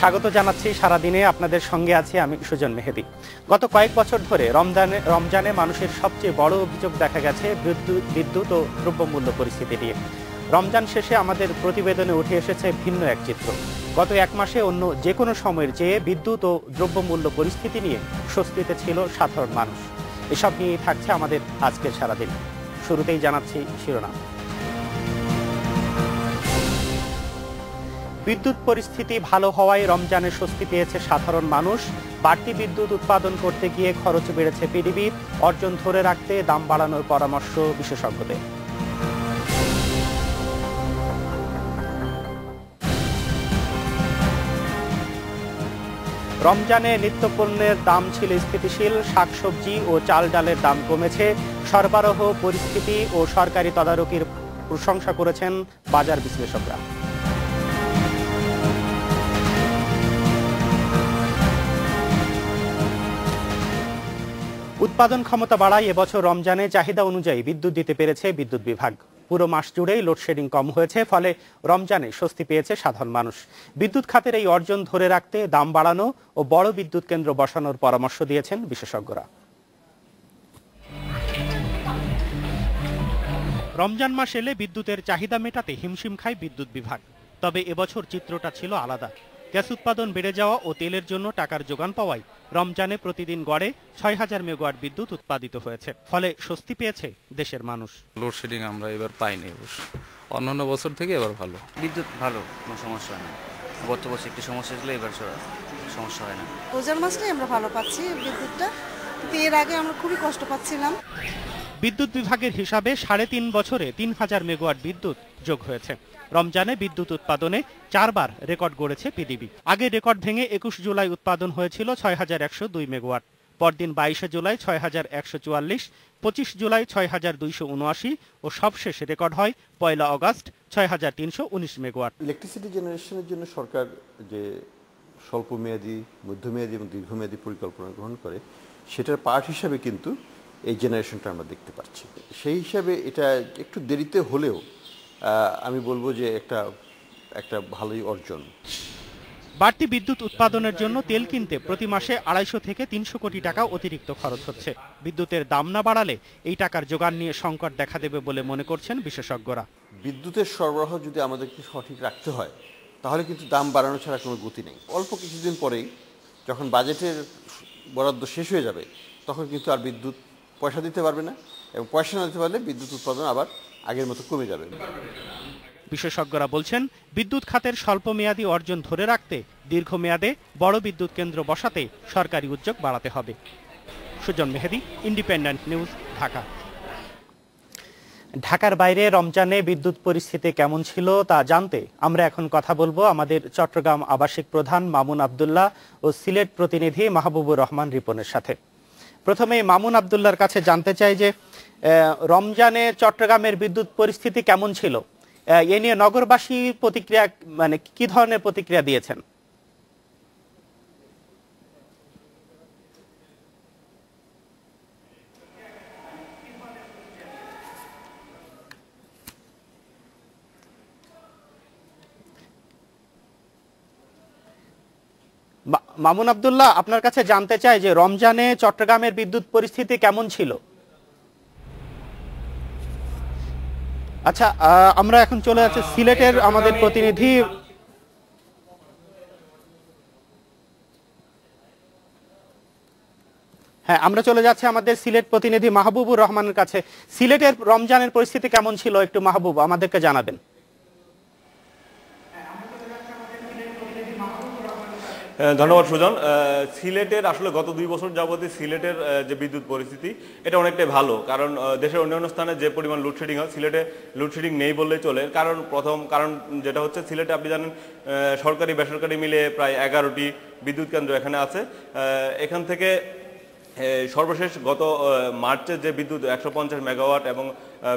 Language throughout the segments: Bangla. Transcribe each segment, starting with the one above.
স্বাগত জানাচ্ছি সারাদিনে আপনাদের সঙ্গে আছি আমি সুজন মেহেদি। গত কয়েক বছর ধরে রমজানে রমজানে মানুষের সবচেয়ে বড় অভিযোগ দেখা গেছে বিদ্যুৎ বিদ্যুৎ ও দ্রব্যমূল্য পরিস্থিতি নিয়ে। রমজান শেষে আমাদের প্রতিবেদনে উঠে এসেছে ভিন্ন এক চিত্র। গত এক মাসে অন্য যে কোনো সময়ের চেয়ে বিদ্যুৎ ও দ্রব্যমূল্য পরিস্থিতি নিয়ে স্বস্তিতে ছিল সাধারণ মানুষ। এসব নিয়েই থাকছে আমাদের আজকের সারাদিন। শুরুতেই জানাচ্ছি শিরোনাম। বিদ্যুৎ পরিস্থিতি ভালো হওয়ায় রমজানে স্বস্তি পেয়েছে সাধারণ মানুষ। বাড়তি বিদ্যুৎ উৎপাদন করতে গিয়ে খরচ বেড়েছে পিডিবির অর্জন ধরে রাখতে, দাম বাড়ানোর পরামর্শ বিশেষজ্ঞদের। রমজানে নিত্যপণ্যের দাম ছিল স্থিতিশীল, শাকসবজি ও চাল ডালের দাম কমেছে। সরবরাহ, পরিস্থিতি ও সরকারি তদারকির প্রশংসা করেছেন বাজার বিশ্লেষকরা। উৎপাদন ক্ষমতা বাড়ায় এবছর রমজানে চাহিদা অনুযায়ী বিদ্যুৎ দিতে পেরেছে বিদ্যুৎ বিভাগ। পুরো মাস জুড়েই লোডশেডিং কম হয়েছে, ফলে রমজানে স্বস্তি পেয়েছে সাধারণ মানুষ। বিদ্যুৎ খাতের এই অর্জন ধরে রাখতে দাম বাড়ানো ও বড় বিদ্যুৎ কেন্দ্র বসানোর পরামর্শ দিয়েছেন বিশেষজ্ঞরা। রমজান মাস এলে বিদ্যুতের চাহিদা মেটাতে হিমশিম খায় বিদ্যুৎ বিভাগ। তবে এবছর চিত্রটা ছিল আলাদা। গ্যাস উৎপাদন বেড়ে যাওয়া ও তেলের জন্য টাকার যোগান পাওয়ায় রমজানে প্রতিদিন গড়ে ছয় হাজার মেগাওয়াট বিদ্যুৎ উৎপাদিত হয়েছে। ফলে স্বস্তি পেয়েছে দেশের মানুষ। লোডশেডিং আমরা এবার পাইনি অন্যান্য বছর থেকে এবার ভালো। বিদ্যুৎ ভালো কোনো সমস্যা হয় না। গত বছর একটু সমস্যা ছিল এবার সমস্যা হয় না। রোজার মাসটাই আমরা ভালো পাচ্ছি বিদ্যুৎটা। কিন্তু এর আগে আমরা খুবই কষ্ট পাচ্ছিলাম। বিদ্যুৎ বিভাগের হিসাবে সাড়ে তিন বছরে তিন হাজার মেগাওয়াট বিদ্যুৎ যোগ হয়েছে। রমজানে বিদ্যুৎ উৎপাদনে চারবার রেকর্ড গড়েছে পিডিবি। আগে রেকর্ড ভেঙে একুশ জুলাই উৎপাদন হয়েছিল ছয় হাজার একশো দুই মেগাওয়াট। পরদিন বাইশে জুলাই ছয় হাজার একশো চুয়াল্লিশ, পঁচিশ জুলাই ছয় হাজার দুইশো উনআশি ও সবশেষ রেকর্ড হয় পয়লা অগাস্ট ছয় হাজার তিনশো উনিশ মেগাওয়াট। ইলেকট্রিসিটি জেনারেশনের জন্য সরকার যে স্বল্পমেয়াদী, মধ্যমেয়াদী এবং দীর্ঘমেয়াদী পরিকল্পনা গ্রহণ করে, সেটার পার্ট হিসাবে কিন্তু এই জেনারেশনটা আমরা দেখতে পাচ্ছি। সেই হিসাবে এটা একটু দেরিতে হলেও আমি বলব যে একটা একটা ভালোই অর্জন। বাড়তি বিদ্যুৎ উৎপাদনের জন্য তেল কিনতে প্রতি মাসে আড়াইশো থেকে তিনশো কোটি টাকা অতিরিক্ত খরচ হচ্ছে। বিদ্যুতের দাম না বাড়ালে এই টাকার যোগান নিয়ে সংকট দেখা দেবে বলে মনে করছেন বিশেষজ্ঞরা। বিদ্যুতের সরবরাহ যদি আমাদেরকে সঠিক রাখতে হয় তাহলে কিন্তু দাম বাড়ানো ছাড়া কোনো গতি নেই। অল্প কিছুদিন পরেই যখন বাজেটের বরাদ্দ শেষ হয়ে যাবে তখন কিন্তু আর বিদ্যুৎ পয়সা দিতে পারবে না এবং পয়সা না দিতে পারলে বিদ্যুৎ উৎপাদন আবার আগের মতো কমে যাবে। বিশেষজ্ঞরা বলছেন বিদ্যুৎ খাতের স্বল্পমেয়াদী অর্জন ধরে রাখতে দীর্ঘমেয়াদে বড় বিদ্যুৎ কেন্দ্র বসাতে সরকারি উদ্যোগ বাড়াতে হবে। Sujan Mehedi independent news Dhaka. ঢাকার বাইরে রমজানে বিদ্যুৎ পরিস্থিতি কেমন ছিল তা জানতে আমরা এখন কথা বলব আমাদের চট্টগ্রাম আবাসিক প্রধান মামুন আবদুল্লাহ ও সিলেট প্রতিনিধি মাহবুবুর রহমান রিপনের সাথে। প্রথমে মামুন আবদুল্লাহর কাছে জানতে চাই যে রমজানে চট্টগ্রামের বিদ্যুৎ পরিস্থিতি কেমন ছিল? এ নিয়ে নগরবাসী প্রতিক্রিয়া মানে কি ধরনের প্রতিক্রিয়া দিয়েছেন? মামুন আবদুল্লাহ, আপনার কাছে জানতে চাই যে রমজানে চট্টগ্রামের বিদ্যুৎ পরিস্থিতি কেমন ছিল? আচ্ছা আমরা এখন চলে যাচ্ছি সিলেটের আমাদের প্রতিনিধি। হ্যাঁ আমরা চলে যাচ্ছি আমাদের সিলেট প্রতিনিধি মাহবুবুর রহমানের কাছে। সিলেটের রমজানের পরিস্থিতি কেমন ছিল একটু মাহবুব, আমাদেরকে জানাবেন হ্যাঁ, ধন্যবাদ সুজন। সিলেটের আসলে গত দুই বছর যাবতই সিলেটের যে বিদ্যুৎ পরিস্থিতি, এটা অনেকটাই ভালো। কারণ দেশের অন্যান্য স্থানে যে পরিমাণ লোডশেডিং হয়, সিলেটে লোডশেডিং নেই বললেই চলে। কারণ, প্রথম কারণ যেটা হচ্ছে, সিলেটে আপনি জানেন সরকারি বেসরকারি মিলে প্রায় এগারোটি বিদ্যুৎ কেন্দ্র এখানে আছে। এখান থেকে সর্বশেষ গত মার্চে যে বিদ্যুৎ একশো পঞ্চাশ মেগাওয়াট এবং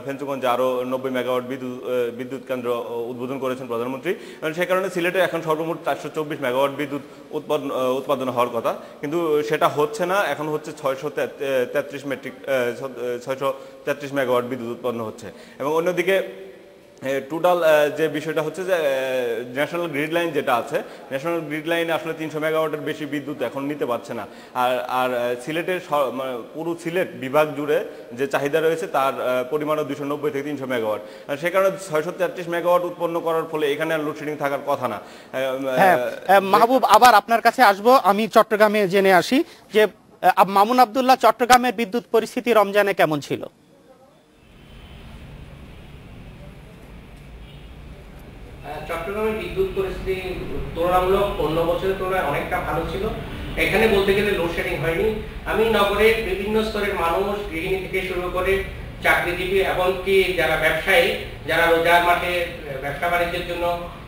ফেঞ্চুগঞ্জে আরও নব্বই মেগাওয়াট বিদ্যুৎ বিদ্যুৎ কেন্দ্র উদ্বোধন করেছেন প্রধানমন্ত্রী সে কারণে সিলেটে এখন সর্বমোট চারশো চব্বিশ মেগাওয়াট বিদ্যুৎ উৎপাদন উৎপাদন হওয়ার কথা। কিন্তু সেটা হচ্ছে না, এখন হচ্ছে ছয়শো তেত্রিশ মেট্রিক ছয়শো তেত্রিশ মেগাওয়াট বিদ্যুৎ উৎপন্ন হচ্ছে। এবং অন্যদিকে টোটাল যে বিষয়টা হচ্ছে যে ন্যাশনাল গ্রিড লাইন যেটা আছে ন্যাশনাল গ্রিড লাইনে আসলে তিনশো মেগাওয়াটের বেশি বিদ্যুৎ এখন নিতে পারছে না। আর আর সিলেটের মানে পুরো সিলেট বিভাগ জুড়ে যে চাহিদা রয়েছে তার পরিমাণও দুশো নব্বই থেকে তিনশো মেগাওয়াট সে কারণে ছয়শো তেত্রিশ মেগাওয়াট উৎপন্ন করার ফলে এখানে আর লোডশেডিং থাকার কথা না। হ্যাঁ মাহবুব, আবার আপনার কাছে আসব, আমি চট্টগ্রামে জেনে আসি যে মামুন আবদুল্লাহ, চট্টগ্রামের বিদ্যুৎ পরিস্থিতি রমজানে কেমন ছিল? চট্টগ্রামের বিদ্যুৎ পরিস্থিতি তুলনামূলক অন্য বছরের তুলনায় অনেকটা ভালো ছিল। এখানে বলতে গেলে লোডশেডিং হয়নি। আমি নগরের বিভিন্ন স্তরের মানুষ, গৃহিণী থেকে শুরু করে চাকরিজীবী এমনকি যারা ব্যবসায়ী, যারা রোজার মাঠে ব্যবসা বাণিজ্যের জন্য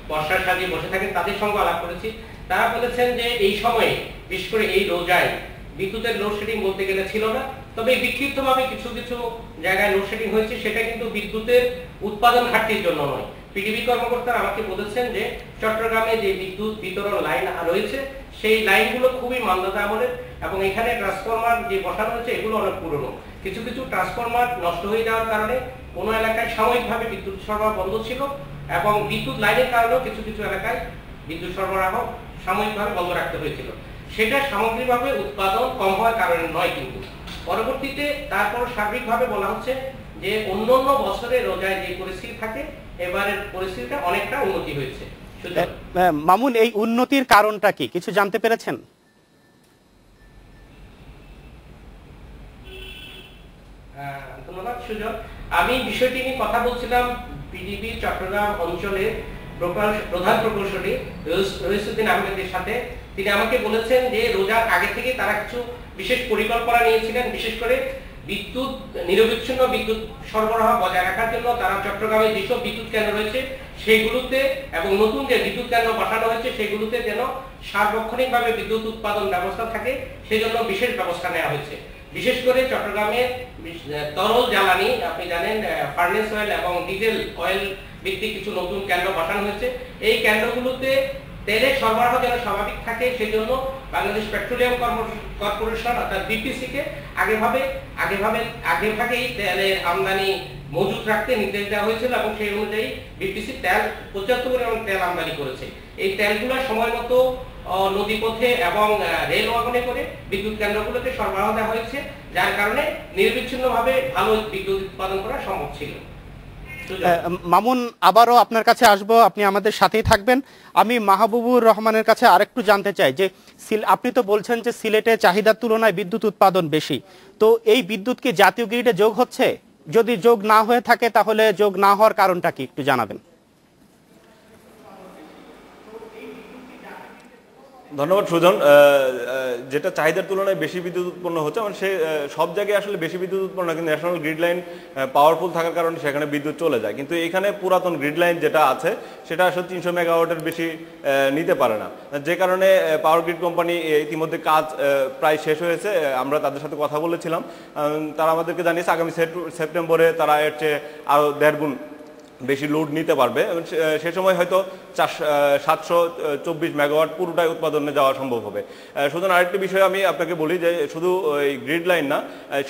বর্ষার সাজিয়ে বসে থাকেন, তাদের সঙ্গে আলাপ করেছি। তারা বলেছেন যে এই সময়ে, বিশেষ করে এই রোজায় বিদ্যুতের লোডশেডিং বলতে গেলে ছিল না। তবে বিক্ষিপ্তভাবে কিছু কিছু জায়গায় লোডশেডিং হয়েছে, সেটা কিন্তু বিদ্যুতের উৎপাদন ঘাটতির জন্য নয়। পিডিবি কর্মকর্তারা আমাকে বলেছেন যে চট্টগ্রামে যে বিদ্যুৎ বিতরণ লাইন রয়েছে, সেই লাইনগুলো খুবই মান্যতা আমলের এবং এখানে ট্রান্সফরমার যে বসানো হয়েছে এগুলো অনেক পুরনো। কিছু কিছু ট্রান্সফরমার নষ্ট হয়ে যাওয়ার কারণে কোনো এলাকায় সাময়িকভাবে বিদ্যুৎ সরবরাহ বন্ধ ছিল এবং বিদ্যুৎ লাইনের কারণেও কিছু কিছু এলাকায় বিদ্যুৎ সরবরাহ সাময়িকভাবে বন্ধ রাখতে হয়েছিল। সেটা সামগ্রিকভাবে উৎপাদন কম হওয়ার কারণে নয় কিন্তু। পরবর্তীতে তারপর সার্বিকভাবে বলা হচ্ছে যে অন্য অন্য বছরে রোজায় যে পরিস্থিতি থাকে এবারের পরিস্থিতিটা অনেকটা উন্নতি হয়েছে। মামুন এই উন্নতির কারণটা কি? কিছু জানতে পেরেছেন? ধন্যবাদ সুজন। আমি বিষয়টি নিয়ে কথা বলছিলাম পিডিবি চট্টগ্রাম অঞ্চলের প্রধান প্রকৌশলী রইসুদ্দিন আহমেদের সাথে। তিনি আমাকে বলেছেন যে রোজার আগে থেকে তারা কিছু বিশেষ পরিকল্পনা নিয়েছিলেন বিশেষ করে বিদ্যুৎ নিরবিচ্ছিন্ন বিদ্যুৎ সরবরাহ বজায় রাখার জন্য তারা চট্টগ্রামে যেসব বিদ্যুৎ কেন্দ্র রয়েছে, সেগুলোতে এবং নতুন যে বিদ্যুৎ কেন্দ্র বসানো হয়েছে, সেগুলোতে যেন সার্বক্ষণিকভাবে বিদ্যুৎ উৎপাদন ব্যবস্থা থাকে, সেজন্য বিশেষ ব্যবস্থা নেওয়া হয়েছে। বিশেষ করে চট্টগ্রামে তরল জ্বালানি, আপনি জানেন ফার্নেস অয়েল এবং ডিজেল অয়েল ভিত্তিক কিছু নতুন কেন্দ্র বসানো হয়েছে। এই কেন্দ্রগুলোতে তেলের সরবরাহ যেন স্বাভাবিক থাকে, সেজন্য বাংলাদেশ পেট্রোলিয়াম কর্পোরেশন অর্থাৎ বিপিসি কে আগেভাবে আগেভাবে আগেভাগেই তেলের আমদানি মজুত রাখতে নির্দেশ দেওয়া হয়েছিল এবং সেই অনুযায়ী বিপিসি তেল পর্যাপ্ত পরিমাণ তেল আমদানি করেছে। এই তেলগুলো সময় মতো নদীপথে এবং রেল ওয়াগনে করে বিদ্যুৎ কেন্দ্রগুলোতে সরবরাহ দেওয়া হয়েছে, যার কারণে নির্বিচ্ছিন্নভাবে ভালো বিদ্যুৎ উৎপাদন করা সম্ভব ছিল। মামুন, আবারও আপনার কাছে আসব, আপনি আমাদের সাথেই থাকবেন। আমি মাহবুবুর রহমানের কাছে আরেকটু জানতে চাই যে আপনি তো বলছেন যে সিলেটে চাহিদার তুলনায় বিদ্যুৎ উৎপাদন বেশি। তো এই বিদ্যুৎ কি জাতীয় গ্রিডে যোগ হচ্ছে? যদি যোগ না হয়ে থাকে, তাহলে যোগ না হওয়ার কারণটা কি? একটু জানাবেন। ধন্যবাদ, সুজন। যেটা চাহিদার তুলনায় বেশি বিদ্যুৎ উৎপন্ন হচ্ছে মানে সে সব জায়গায় আসলে বেশি বিদ্যুৎ উৎপন্ন, কিন্তু ন্যাশনাল গ্রিড লাইন পাওয়ারফুল থাকার কারণে সেখানে বিদ্যুৎ চলে যায়। কিন্তু এখানে পুরাতন গ্রিড লাইন যেটা আছে, সেটা আসলে তিনশো মেগাওয়াটের বেশি নিতে পারে না। যে কারণে পাওয়ার গ্রিড কোম্পানি ইতিমধ্যে কাজ প্রায় শেষ হয়েছে আমরা তাদের সাথে কথা বলেছিলাম। তারা আমাদেরকে জানিয়েছে, আগামী সেপ্টেম্বরে তারা এর চেয়ে আরও দেড় গুণ বেশি লোড নিতে পারবে। সে সময় হয়তো চারশো সাতশো চব্বিশ মেগাওয়াট পুরোটাই উৎপাদনে যাওয়া সম্ভব হবে। সুতরাং আরেকটি বিষয় আমি আপনাকে বলি যে শুধু এই গ্রিড লাইন না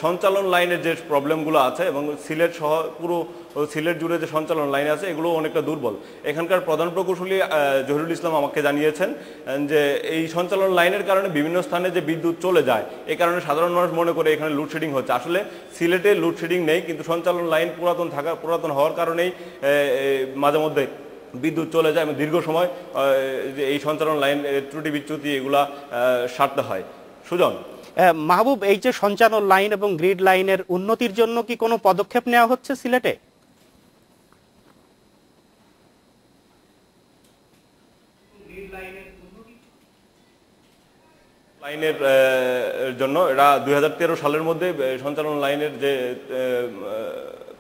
সঞ্চালন লাইনের যে প্রবলেমগুলো আছে এবং সিলেট সহ পুরো সিলেট জুড়ে যে সঞ্চালন লাইন আছে এগুলো অনেকটা দুর্বল। এখানকার প্রধান প্রকৌশলী জহিরুল ইসলাম আমাকে জানিয়েছেন যে এই সঞ্চালন লাইনের কারণে বিভিন্ন স্থানে যে বিদ্যুৎ চলে যায় এই কারণে সাধারণ মানুষ মনে করে এখানে লোডশেডিং হচ্ছে। আসলে সিলেটে লোডশেডিং নেই, কিন্তু সঞ্চালন লাইন পুরাতন থাকা, পুরাতন হওয়ার কারণেই মাঝে মধ্যে বিদ্যুৎ চলে যায় এবং দীর্ঘ সময় যে এই সঞ্চালন লাইন ত্রুটি বিচ্যুতি এগুলা সারতে হয়। সুজন? আহ, মাহবুব এই যে সঞ্চালন লাইন এবং গ্রিড লাইনের উন্নতির জন্য কি কোনো পদক্ষেপ নেওয়া হচ্ছে সিলেটে? লাইনের জন্য এরা দুই হাজার তেরো সালের মধ্যে সঞ্চালন লাইনের যে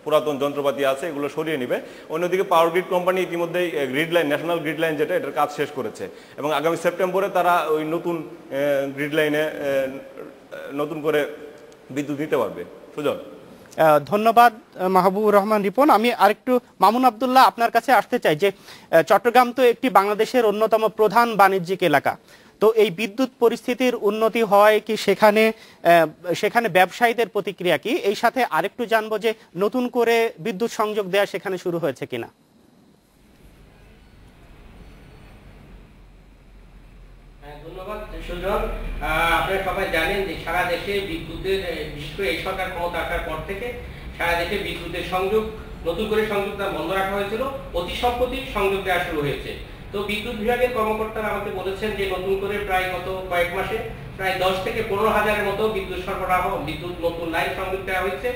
পুরাতন যন্ত্রপাতি আছে, এগুলো সরিয়ে নিবে। অন্যদিকে পাওয়ার গ্রিড কোম্পানি ইতিমধ্যে grid line national grid line যেটা, এটার কাজ শেষ করেছে। এবং আগামী সেপ্টেম্বরে তারা ওই নতুন গ্রিড লাইনে নতুন করে বিদ্যুৎ দিতে পারবে। সুজন? ধন্যবাদ মাহবুবুর রহমান রিপন। আমি আরেকটু মামুন আবদুল্লাহ আপনার কাছে আসতে চাই যে চট্টগ্রাম তো একটি বাংলাদেশের অন্যতম প্রধান বাণিজ্যিক এলাকা। তো এই বিদ্যুৎ পরিস্থিতির উন্নতি হয় কি সেখানে সেখানে ব্যবসায়ীদের প্রতিক্রিয়া কি? এই সাথে আরেকটু জানব যে নতুন করে বিদ্যুৎ সংযোগ দেওয়া সেখানে শুরু হয়েছে কিনা। হ্যাঁ, ধন্যবাদ আপনারা সবাই জানেন যে সারা দেশে বিদ্যুতের বিশেষ করে এই সরকার ক্ষমতা আসার পর থেকে সারা দেশে বিদ্যুতের সংযোগ, নতুন করে বন্ধ রাখা হয়েছিল। অতি সম্প্রতি সংযোগ দেওয়া শুরু হয়েছে। তো বিদ্যুৎ বিভাগের কর্মকর্তারা আমাকে বলেছেন যে নতুন করে প্রায় গত কয়েক মাসে প্রায় দশ থেকে পনেরো হাজারের মতো বিদ্যুৎ সরবরাহ, বিদ্যুৎ নতুন লাইন সংযোগ দেওয়া হয়েছে।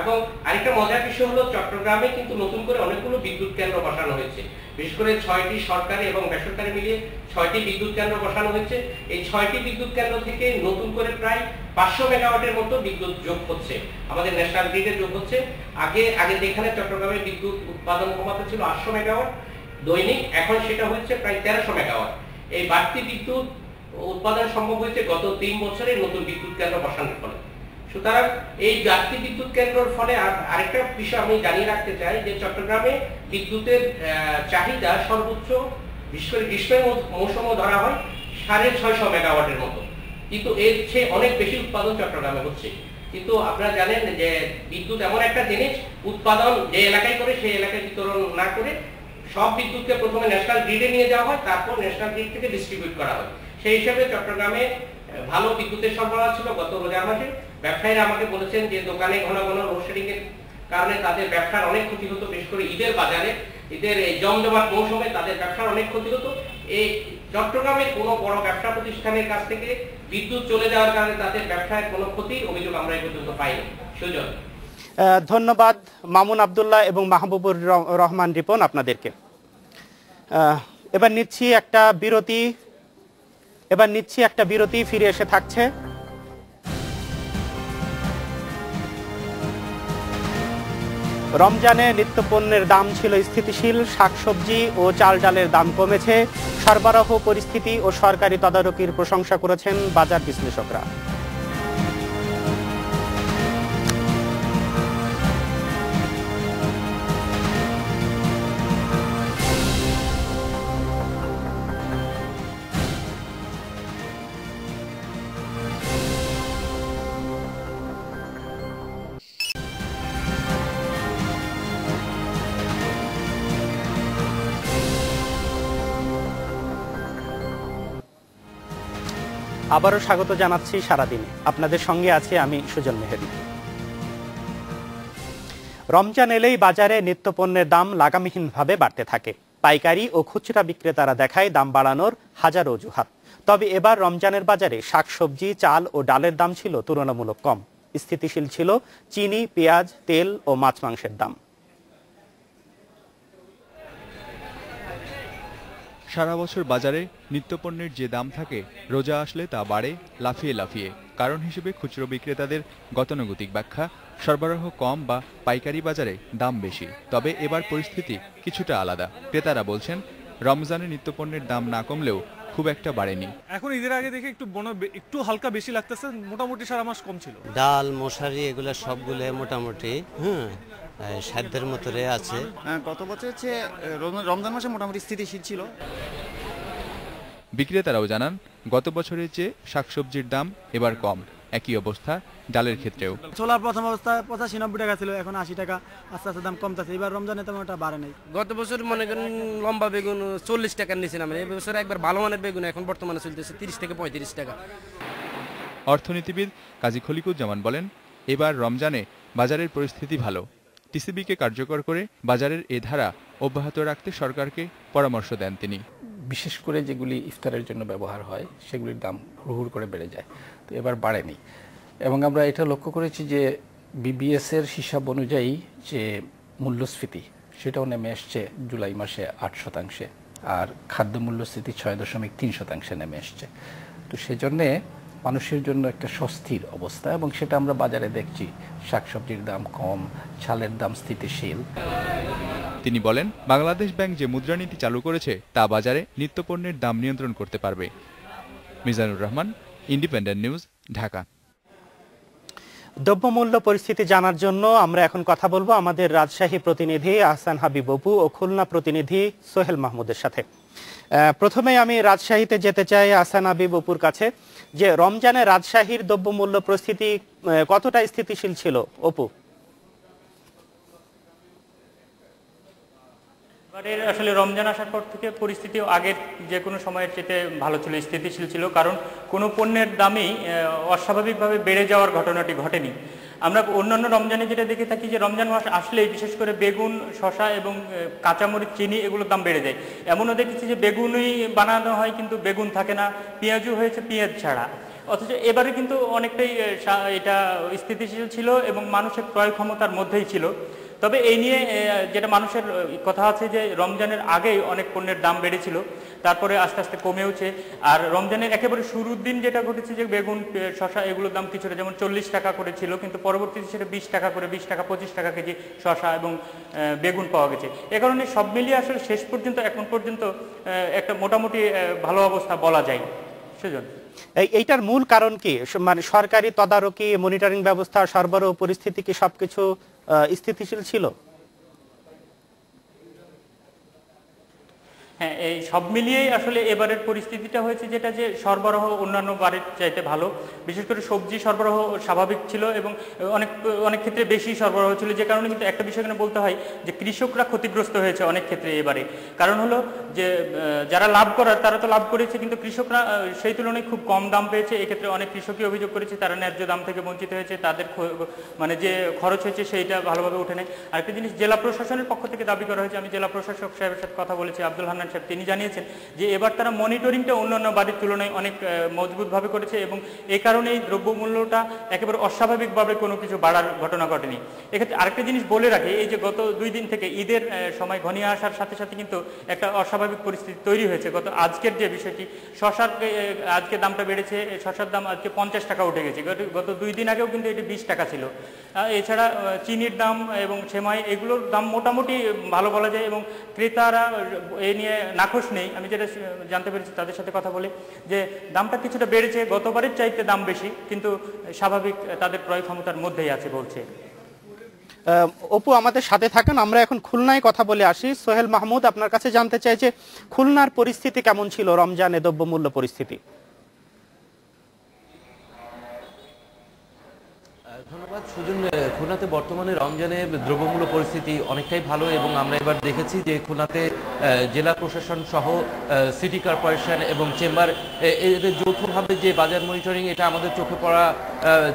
এবং আরেকটা মজার বিষয় হলো চট্টগ্রামে কিন্তু নতুন করে অনেকগুলো বিদ্যুৎ কেন্দ্র বসানো হয়েছে। বিশেষ করে ছয়টি সরকারি এবং বেসরকারি মিলিয়ে ছয়টি বিদ্যুৎ কেন্দ্র বসানো হয়েছে। এই ছয়টি বিদ্যুৎ কেন্দ্র থেকে নতুন করে প্রায় পাঁচশো মেগাওয়াটের মতো বিদ্যুৎ যোগ হচ্ছে। আমাদের ন্যাশনাল গ্রিডে যোগ হচ্ছে। আগে আগে যেখানে চট্টগ্রামে বিদ্যুৎ উৎপাদন ক্ষমতা ছিল আটশো মেগাওয়াট দৈনিক, এখন সেটা হচ্ছে প্রায় তেরোশো মেগাওয়াট। এই বাড়তি বিদ্যুৎ উৎপাদন সম্ভব হয়েছে গত তিন বছরে নতুন বিদ্যুৎ কেন্দ্র বসানোর ফলে। সুতরাং এই বাড়তি বিদ্যুৎ কেন্দ্রের ফলে আর- আরেকটা বিষয় আমি জানিয়ে রাখতে চাই যে চট্টগ্রামে বিদ্যুতের চাহিদা সর্বোচ্চ বিশেষ করে গ্রীষ্মের মৌসুমও ধরা হয় সাড়ে ছয়শো মেগাওয়াটের মতো। কিন্তু এর চেয়ে অনেক বেশি উৎপাদন চট্টগ্রামে হচ্ছে। কিন্তু আপনারা জানেন যে বিদ্যুৎ এমন একটা জিনিস, উৎপাদন যে এলাকায় করে সেই এলাকায় বিতরণ না করে সব বিদ্যুৎকে প্রথমে ন্যাশনাল গ্রিডে নিয়ে যাওয়া হয় তারপর ন্যাশনাল গ্রিড থেকে ডিস্ট্রিবিউট করা হয়। সেই হিসাবে চট্টগ্রামে ভালো বিদ্যুতের সরবরাহ ছিল গত রোজার মাসে। ব্যবসায়ীরা আমাকে বলেছেন যে দোকানে ঘন ঘন লোডশেডিং এর কারণে তাদের ব্যবসার অনেক ক্ষতি হতো বিশেষ করে ঈদের বাজারে। ঈদের এই জমজমাট মৌসুমে তাদের ব্যবসার অনেক ক্ষতি হতো। এই চট্টগ্রামের কোনো বড় ব্যবসা প্রতিষ্ঠানের কাছ থেকে বিদ্যুৎ চলে যাওয়ার কারণে তাদের ব্যবসায় কোনো ক্ষতির অভিযোগ আমরা এই পর্যন্ত পাইনি। আহ, ধন্যবাদ মামুন আবদুল্লাহ এবং মাহবুবুর রহমান রিপন আপনাদেরকে। এবার নিচ্ছি একটা বিরতি। এবার নিচ্ছি একটা বিরতি, ফিরে এসে থাকছে। রমজানে নিত্যপণ্যের দাম ছিল স্থিতিশীল, শাকসবজি ও চাল ডালের দাম কমেছে। সরবরাহ পরিস্থিতি ও সরকারি তদারকির প্রশংসা করেছেন বাজার বিশ্লেষকরা। আবারও স্বাগত জানাচ্ছি সারাদিনে। আপনাদের সঙ্গে আছি আমি সুজন মেহেদি। রমজান এলেই বাজারে নিত্যপণ্যের দাম লাগামহীনভাবে বাড়তে থাকে। পাইকারি ও খুচরা বিক্রেতারা দেখায় দাম বাড়ানোর হাজারো অজুহাত। তবে এবার রমজানের বাজারে শাকসবজি, চাল ও ডালের দাম ছিল তুলনামূলক কম। স্থিতিশীল ছিল চিনি, পেঁয়াজ, তেল ও মাছ মাংসের দাম। সারা বছর বাজারে নিত্যপণ্যের যে দাম থাকে রোজা আসলে তা বাড়ে লাফিয়ে লাফিয়ে। কারণ হিসেবে খুচরো বিক্রেতাদের গতানুগতিক ব্যাখ্যা সরবরাহ কম বা পাইকারি বাজারে দাম বেশি। তবে এবার পরিস্থিতি কিছুটা আলাদা। ক্রেতারা বলছেন রমজানে নিত্যপণ্যের দাম না কমলেও খুব একটা বাড়েনি। এখন ঈদের আগে দেখে একটু মনে বে- একটু হালকা বেশি লাগতেছে মোটামুটি সারা মাস কম ছিল। ডাল মশারি এগুলো সবগুলো মোটামুটি হ্যাঁ সাধ্যের মতরে আছে। হ্যাঁ, গত বছর হচ্ছে রমজান মাসে মোটামুটি স্থিতিশীল ছিল। বিক্রেতারাও জানান গত বছরের চেয়ে শাকসবজির দাম এবার কম। একই অবস্থা ডালের ক্ষেত্রেও। ছোলার প্রথম অবস্থা পঁচাশি নব্বই টাকা ছিল এখন আশি টাকা। আস্তে আস্তে দাম কমতেছে। এবার রমজানে তেমন ওটা বাড়ে নাই। গত বছর মনে করেন লম্বা বেগুন চল্লিশ টাকার নিয়েছিলাম এই বছর একবার ভালো মানের বেগুন এখন বর্তমানে চলতেছে তিরিশ থেকে পঁয়ত্রিশ টাকা। অর্থনীতিবিদ কাজী খলিকুজ্জামান বলেন এবার রমজানে বাজারের পরিস্থিতি ভালো। টিসিবিকে কার্যকর করে বাজারের এ ধারা অব্যাহত রাখতে সরকারকে পরামর্শ দেন তিনি। বিশেষ করে যেগুলি ইফতারের জন্য ব্যবহার হয়, সেগুলির দাম হুড় করে বেড়ে যায়। তো এবার বাড়েনি। এবং আমরা এটা লক্ষ্য করেছি যে বিবিএস এর হিসাব অনুযায়ী যে মূল্যস্ফীতি, সেটাও নেমে এসছে জুলাই মাসে আট শতাংশে। আর খাদ্য মূল্যস্ফীতি ছয় দশমিক তিন শতাংশে নেমে এসছে তো সেজন্যে মানুষের জন্য একটা স্বস্তির অবস্থা এবং সেটা আমরা বাজারে দেখছি। শাকসবজির দাম কম চালের দাম স্থিতিশীল। তিনি বলেন বাংলাদেশ ব্যাংক যে মুদ্রানীতি চালু করেছে তা বাজারে নিত্যপণ্যের দাম নিয়ন্ত্রণ করতে পারবে। Mizanur Rahman independent news Dhaka. দ্রব্যমূল্য পরিস্থিতি জানার জন্য আমরা এখন কথা বলব আমাদের রাজশাহী প্রতিনিধি আহসান হাবিব অপু ও খুলনা প্রতিনিধি সোহেল মাহমুদের সাথে। প্রথমে আমি রাজশাহীতে যেতে চাই আহসান হাবিব অপুর কাছে। যে রমজানে রাজশাহীর দ্রব্যমূল্য পরিস্থিতি কতটা স্থিতিশীল ছিল? অপু? আসলে রমজান আসার পর থেকে পরিস্থিতি আগের যে কোনো সময়ের চেয়ে ভালো ছিল, স্থিতিশীল ছিল। কারণ কোনো পণ্যের দামই অস্বাভাবিকভাবে বেড়ে যাওয়ার ঘটনাটি ঘটেনি। আমরা অন্যান্য রমজানে যেটা দেখে থাকি যে রমজান মাস আসলেই বিশেষ করে বেগুন শশা এবং কাঁচামরিচ, চিনি এগুলোর দাম বেড়ে যায়। এমনও দেখেছি যে বেগুনই বানানো হয় কিন্তু বেগুন থাকে না, পেঁয়াজও হয়েছে পেঁয়াজ ছাড়া। অথচ এবারে কিন্তু অনেকটাই এটা স্থিতিশীল ছিল এবং মানুষের ক্রয় ক্ষমতার মধ্যেই ছিল। তবে এই নিয়ে যেটা মানুষের কথা আছে যে রমজানের আগেই অনেক পণ্যের দাম বেড়েছিল, তারপরে আস্তে আস্তে কমেওছে। আর রমজানের একেবারে শুরুর দিন যেটা ঘটেছে যে বেগুন শশা এগুলোর দাম কিছুটা যেমন চল্লিশ টাকা করে ছিল, কিন্তু পরবর্তীতে সেটা বিশ টাকা করে, বিশ টাকা, পঁচিশ টাকা কেজি শশা এবং বেগুন পাওয়া গেছে। এ কারণে সব মিলিয়ে আসলে শেষ পর্যন্ত, এখন পর্যন্ত একটা মোটামুটি ভালো অবস্থা বলা যায়। সেজন্য এইটার মূল কারণ কি? মানে সরকারি তদারকি মনিটরিং ব্যবস্থা, সরবরাহ পরিস্থিতি কি সবকিছু স্থিতিশীল ছিল? হ্যাঁ এই সব মিলিয়েই আসলে এবারের পরিস্থিতিটা হয়েছে যেটা যে সরবরাহ অন্যান্য বারের চাইতে ভালো। বিশেষ করে সবজি সরবরাহ স্বাভাবিক ছিল এবং অনেক অনেক ক্ষেত্রে বেশি সরবরাহ ছিল যে কারণে কিন্তু একটা বিষয় বলতে হয় যে কৃষকরা ক্ষতিগ্রস্ত হয়েছে অনেক ক্ষেত্রে এবারে। কারণ হলো যে যারা লাভ করার তারা তো লাভ করেছে কিন্তু কৃষকরা সেই তুলনায় খুব কম দাম পেয়েছে। এক্ষেত্রে অনেক কৃষকই অভিযোগ করেছে তারা ন্যায্য দাম থেকে বঞ্চিত হয়েছে, তাদের মানে যে খরচ হয়েছে সেইটা ভালোভাবে উঠে নেয় আরেকটা জিনিস, জেলা প্রশাসনের পক্ষ থেকে দাবি করা হয়েছে, আমি জেলা প্রশাসক সাহেবের সাথে কথা বলেছি, আব্দুল হান্নান সাহেব তিনি জানিয়েছেন যে এবার তারা মনিটরিংটা অন্যান্য বাড়ির তুলনায় অনেক মজবুতভাবে করেছে এবং এই কারণে এই দ্রব্যমূল্যটা একেবারে অস্বাভাবিকভাবে কোনো কিছু বাড়ার ঘটনা ঘটেনি। এক্ষেত্রে আরেকটা জিনিস বলে রাখি, এই যে গত দুই দিন থেকে ঈদের সময় ঘনিয়ে আসার সাথে সাথে কিন্তু একটা অস্বাভাবিক পরিস্থিতি তৈরি হয়েছে। গত আজকের যে বিষয়টি, শশার আজকে দামটা বেড়েছে, শশার দাম আজকে পঞ্চাশ টাকা উঠে গেছে। গত দুই দিন আগেও কিন্তু এটি বিশ টাকা ছিল। এছাড়া চিনির দাম এবং সেমাই, এগুলোর দাম মোটামুটি ভালো বলা যায় এবং ক্রেতারা, এ নিয়ে নাখোশ নেই। আমি যেটা জানতে পেরেছি, তাদের সাথে কথা বলে যে দামটা কিছুটা বেড়েছে, গতবারের চাইতে দাম বেশি, কিন্তু স্বাভাবিক তাদের ক্রয় ক্ষমতার মধ্যেই আছে বলছে। অপু, আমাদের সাথে থাকেন। আমরা এখন খুলনায় কথা বলে আসি। সোহেল মাহমুদ, আপনার কাছে জানতে চাই যে খুলনার পরিস্থিতি কেমন ছিল? রমজানে দ্রব্যমূল্য পরিস্থিতি। ধন্যবাদ সুজন খুলনাতে বর্তমানে রমজানে দ্রব্যমূল্য পরিস্থিতি অনেকটাই ভালো এবং আমরা এবার দেখেছি যে খুলনাতে জেলা প্রশাসন সহ সিটি কর্পোরেশন এবং চেম্বার এদের যৌথভাবে যে বাজার মনিটরিং, এটা আমাদের চোখে পড়া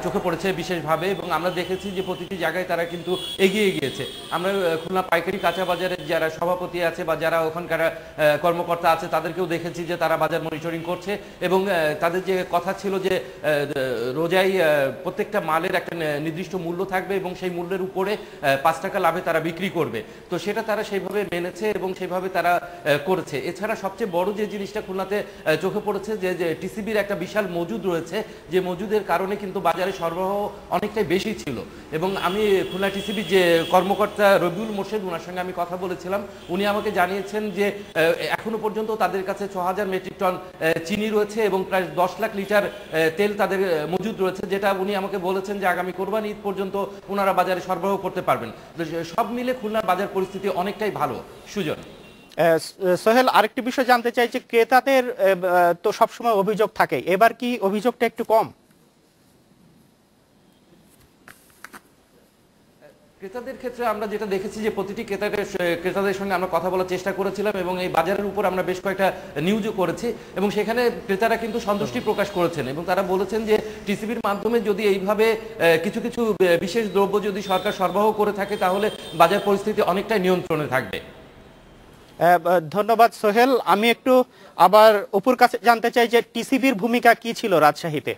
চোখে পড়েছে বিশেষভাবে এবং আমরা দেখেছি যে প্রতিটি জায়গায় তারা কিন্তু এগিয়ে গিয়েছে। আমরা খুলনা পাইকারি কাঁচা বাজারের যারা সভাপতি আছে বা যারা ওখানকার কর্মকর্তা আছে, তাদেরকেও দেখেছি যে তারা বাজার মনিটরিং করছে এবং তাদের যে কথা ছিল যে রোজাই প্রত্যেকটা মালের একটা নির্দিষ্ট মূল্য থাকবে এবং সেই মূল্যের উপরে পাঁচ টাকা লাভে তারা বিক্রি করবে। তো সেটা তারা সেইভাবে মেনেছে এবং সেইভাবে তারা করেছে। এছাড়া সবচেয়ে বড় যে জিনিসটা খুলনাতে চোখে পড়েছে যে টিসিবির একটা বিশাল মজুদ রয়েছে, যে মজুদের কারণে কিন্তু বাজারে সরবরাহ অনেকটাই বেশি ছিল। এবং আমি খুলনা টিসিবি যে কর্মকর্তা রবিউল মোর্শেদ ওনার সঙ্গে আমি কথা বলেছিলাম, উনি আমাকে জানিয়েছেন যে এখনও পর্যন্ত তাদের কাছে ছ হাজার মেট্রিক টন চিনি রয়েছে এবং প্রায় দশ লাখ লিটার তেল তাদের মজুদ রয়েছে, যেটা উনি আমাকে বলেছেন যে আগামী কোরবানি ঈদ পর্যন্ত ওনারা বাজারে সরবরাহ করতে পারবেন। সব মিলে খুলনার বাজার পরিস্থিতি অনেকটাই ভালো। সুজন? সোহেল, আরেকটি বিষয় জানতে চাই যে ক্রেতাদের তো সবসময় অভিযোগ থাকে। এবার কি অভিযোগটা একটু কম? ক্রেতাদের ক্ষেত্রে আমরা যেটা দেখেছি যে প্রতিটি ক্রেতাদের ক্রেতাদের সঙ্গে আমরা কথা বলার চেষ্টা করেছিলাম এবং এই বাজারের উপর আমরা বেশ কয়েকটা নিউজও করেছি এবং সেখানে ক্রেতারা কিন্তু সন্তুষ্টি প্রকাশ করেছেন এবং তারা বলেছেন যে টিসিবির মাধ্যমে যদি এইভাবে কিছু কিছু বিশেষ দ্রব্য যদি সরকার সরবরাহ করে থাকে তাহলে বাজার পরিস্থিতি অনেকটাই নিয়ন্ত্রণে থাকবে। ধন্যবাদ সোহেল। আমি একটু আবার অপুর কাছে জানতে চাই যে টিসিবির ভূমিকা কি ছিল রাজশাহীতে?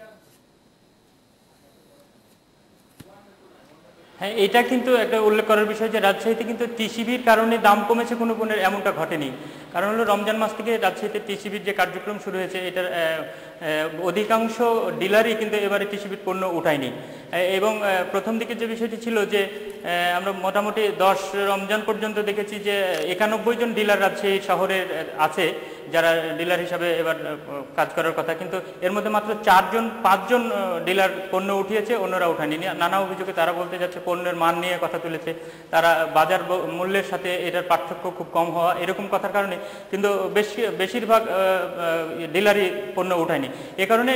হ্যাঁ এটা কিন্তু একটা উল্লেখ করার বিষয় যে রাজশাহীতে কিন্তু টিসিবির কারণে দাম কমেছে কোনো পণ্যের এমনটা ঘটেনি। কারণ হলো রমজান মাস থেকে রাজশাহীতে টিসিবির যে কার্যক্রম শুরু হয়েছে, এটার অধিকাংশ ডিলারই কিন্তু এবারে টিসিবির পণ্য উঠায়নি। এবং প্রথম দিকে যে বিষয়টি ছিল যে আমরা মোটামুটি দশ রমজান পর্যন্ত দেখেছি যে, একানব্বই জন ডিলার রাজশাহী শহরের আছে, যারা ডিলার হিসাবে এবার কাজ করার কথা। কিন্তু এর মধ্যে মাত্র চারজন পাঁচজন ডিলার পণ্য উঠিয়েছে অন্যরা উঠায়নি। নানা অভিযোগে তারা বলতে যাচ্ছে পণ্যের মান নিয়ে কথা তুলেছে। তারা বাজার মূল্যের সাথে এটার পার্থক্য খুব কম হওয়া, এরকম কথার কারণে কিন্তু বেশি, বেশিরভাগ ডিলারই পণ্য উঠায়নি। এ কারণে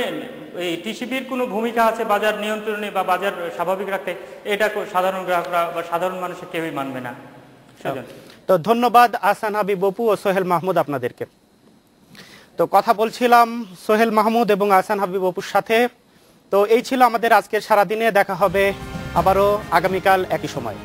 এই টিসিবির কোনো ভূমিকা আছে বাজার নিয়ন্ত্রণে বা বাজার স্বাভাবিক রাখতে, এটা সাধারণ গ্রাহকরা বা সাধারণ মানুষের কেউই মানবে না। তো ধন্যবাদ আসান হাবিব অপু ও সোহেল মাহমুদ আপনাদেরকে। তো কথা বলছিলাম সোহেল মাহমুদ এবং আসান হাবিব অপুর সাথে। তো এই ছিল আমাদের আজকের সারাদিনে, দেখা হবে আবারও আগামীকাল একই সময়।